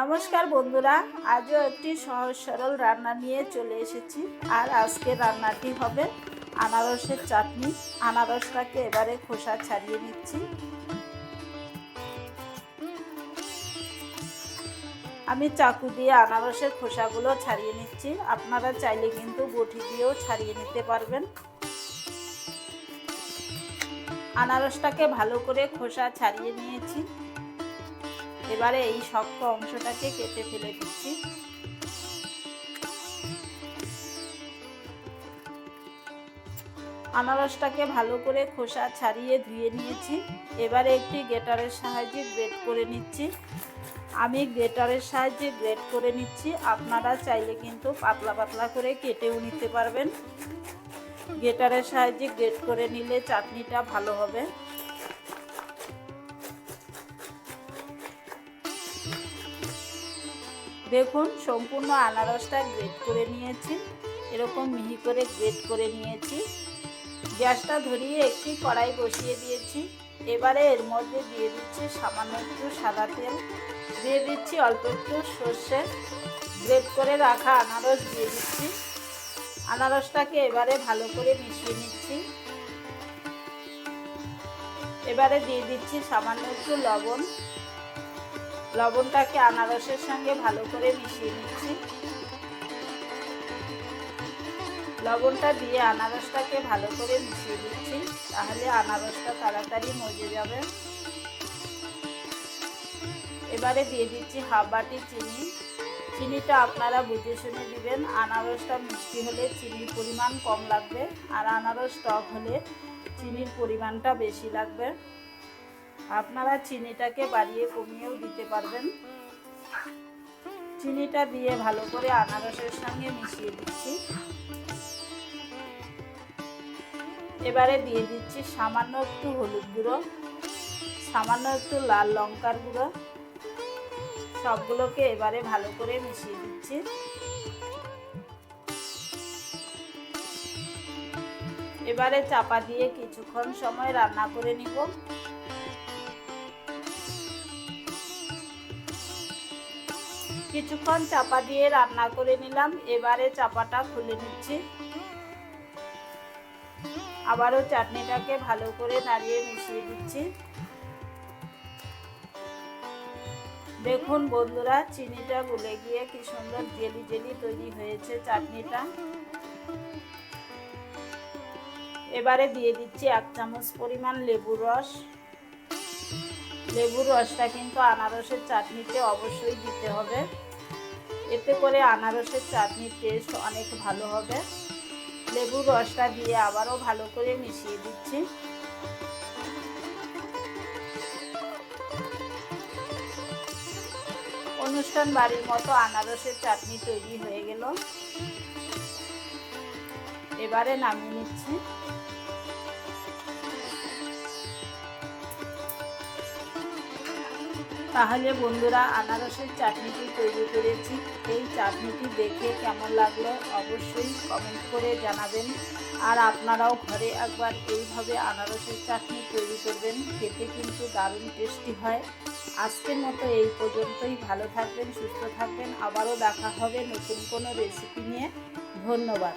নমস্কার বন্ধুরা, আজও একটি সহজ সরল রান্না নিয়ে চলে এসেছি। আর আজকে রান্নাটি হবে আনারসের চাটনি। আনারসটাকে এবারে খোসা ছাড়িয়ে নিচ্ছি। আমি চাকু দিয়ে আনারসের খোসাগুলো ছাড়িয়ে নিচ্ছি। আপনারা চাইলে কিন্তু বটি দিয়েও ছাড়িয়ে নিতে পারবেন। আনারসটাকে ভালো করে খোসা ছাড়িয়ে নিয়েছি। এবারে এই শক্ত অংশটাকে কেটে ফেলে দিচ্ছি। আনারসটাকে ভালো করে খোসা ছাড়িয়ে ধুয়ে নিয়েছি। এবারে একটি গেটারের সাহায্যে গ্রেট করে নিচ্ছি। আমি গ্রেটারের সাহায্যে গ্রেট করে নিচ্ছি। আপনারা চাইলে কিন্তু পাতলা পাতলা করে কেটেও নিতে পারবেন। গ্রেটারের সাহায্যে গ্রেট করে নিলে চাটনিটা ভালো হবে। দেখুন, সম্পূর্ণ আনারসটা গ্রেট করে নিয়েছি। এরকম মিহি করে গ্রেট করে নিয়েছি। গ্যাসটা ধরিয়ে একটি কড়াই বসিয়ে দিয়েছি। এবারে এর মধ্যে দিয়ে দিচ্ছি সামান্য একটু সাদা তেল। দিয়ে দিচ্ছি অল্প একটু সর্ষে। গ্রেট করে রাখা আনারস দিয়ে দিচ্ছি। আনারসটাকে এবারে ভালো করে মিশিয়ে নিচ্ছি। এবারে দিয়ে দিচ্ছি সামান্য একটু লবণ। লবণটাকে আনারসের সঙ্গে ভালো করে মিশিয়ে নিচ্ছি। লবণটা দিয়ে আনারসটাকে ভালো করে মিশিয়ে দিচ্ছি তাহলে আনারসটা তাড়াতাড়ি মজে যাবে। এবারে দিয়ে দিচ্ছি হাফ বাটি চিনি। চিনিটা আপনারা বুঝে শুনে দিবেন, আনারসটা মিষ্টি হলে চিনির পরিমাণ কম লাগবে, আর আনারস টক হলে চিনির পরিমাণটা বেশি লাগবে। আপনারা চিনিটাকে বাড়িয়ে কমিয়েও দিতে পারবেন। চিনিটা দিয়ে ভালো করে আনারসের সঙ্গে মিশিয়ে দিচ্ছি। এবারে দিয়ে দিচ্ছি সামান্য একটু হলুদ গুঁড়ো, সামান্য একটু লাল লঙ্কার গুঁড়ো। সবগুলোকে এবারে ভালো করে মিশিয়ে দিচ্ছি। এবারে চাপা দিয়ে কিছুক্ষণ সময় রান্না করে নিব। কিছুক্ষণ চাপা দিয়ে রান্না করে নিলাম। এবারে চাপাটা খুলে নিচ্ছি। আবারও চাটনিটাকে ভালো করে নাড়িয়ে মিশিয়ে দিচ্ছি দেখুন বন্ধুরা, চিনিটা গুলে গিয়ে কি সুন্দর জেলি জেলি তৈরি হয়েছে চাটনিটা। এবারে দিয়ে দিচ্ছি এক চামচ পরিমাণ লেবুর রস। লেবুর রসটা কিন্তু আনারসের চাটনিতে অবশ্যই দিতে হবে। এতে করে আনারসের চাটনির টেস্ট অনেক ভালো হবে। লেবুর রসটা দিয়ে আবারও ভালো করে মিশিয়ে দিচ্ছি। অনুষ্ঠান বাড়ির মতো আনারসের চাটনি তৈরি হয়ে গেল। এবারে নামিয়ে নিচ্ছি। তাহলে বন্ধুরা, আনারসের চাটনিটি তৈরি করেছি। এই চাটনিটি দেখে কেমন লাগল অবশ্যই কমেন্ট করে জানাবেন। আর আপনারাও ঘরে একবার এইভাবে আনারসের চাটনি তৈরি করবেন, খেতে কিন্তু দারুণ টেস্টি হয়। আজকের মতো এই পর্যন্তই, ভালো থাকবেন, সুস্থ থাকবেন। আবারও দেখা হবে নতুন কোনো রেসিপি নিয়ে। ধন্যবাদ।